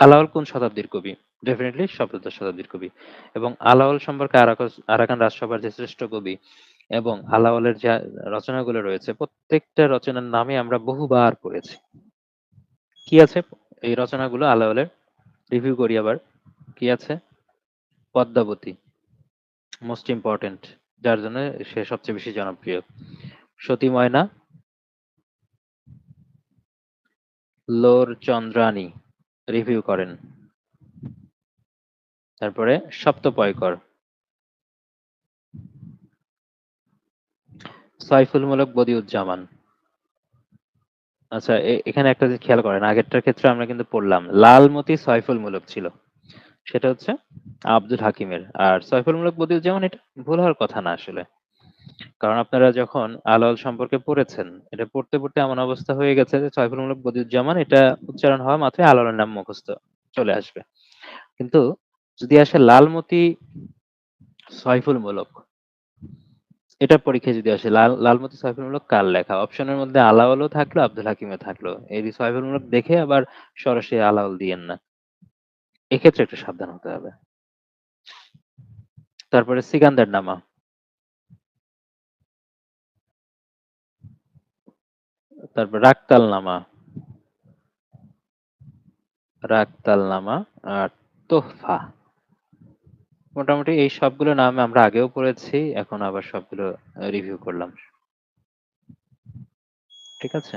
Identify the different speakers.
Speaker 1: আলাওল কোন শতাব্দীর কবি? ডেফিনিটলি সপ্তদশ শতাব্দীর কবি। এবং আলাওল সম্পর্কে আরাকান রাজসভার যে শ্রেষ্ঠ কবি এবং আলাওলের যা রচনাগুলো রয়েছে, প্রত্যেকটা রচনার নামে আমরা বহুবার পড়েছি। কি আছে এই রচনাগুলো আলাওলের? রিভিউ করি আবার। কি আছে? পদ্মাবতী। মোস্ট ইম্পোর্টেন্ট যার জন্য সে সবচেয়ে বেশি জনপ্রিয়। সতী ময়না লোর চন্দ্রানী রিভিউ করেন। তারপরে সপ্তপয়কর। সাইফুলমূলক বদিউজ্জামান। আচ্ছা এখানে একটা জিনিস খেয়াল করেন, আগেরটার ক্ষেত্রে আমরা কিন্তু পড়লাম, লালমতি সয়ফুলমূলক ছিল। সেটা হচ্ছে আব্দুল হাকিমের। আর সয়ফুলমূলক বদিউজ্জামান, এটা ভুল হওয়ার কথা না আসলে। কারণ আপনারা যখন আলাওল সম্পর্কে পড়েছেন, এটা পড়তে, পড়তে এমন অবস্থা হয়ে গেছে যে সয়ফুলমূলক বদিউজ্জামান এটা উচ্চারণ হওয়া মাত্রই আলাওলের নাম মুখস্থ চলে আসবে। কিন্তু যদি আসে লালমতি সয়ফুলমূলক এটা পরীক্ষায় যদি আসে লাল লালমতি সয়ফুলমূলক কার লেখা? অপশনের মধ্যে আলাওলও থাকল, আব্দুল হাকিমও থাকল। এই সয়ফুলমূলক দেখে আবার সরাসরি আলাওল দিয়েন না। এক্ষেত্রে একটু সাবধান হতে হবে। তারপরে সিকান্দার নামা। তারপর রাক্তাল নামা। রাক্তাল নামা আর তোহফা। মোটামুটি এই সবগুলো নাম আমরা আগেও পড়েছি। এখন আবার সবগুলো রিভিউ করলাম। ঠিক আছে?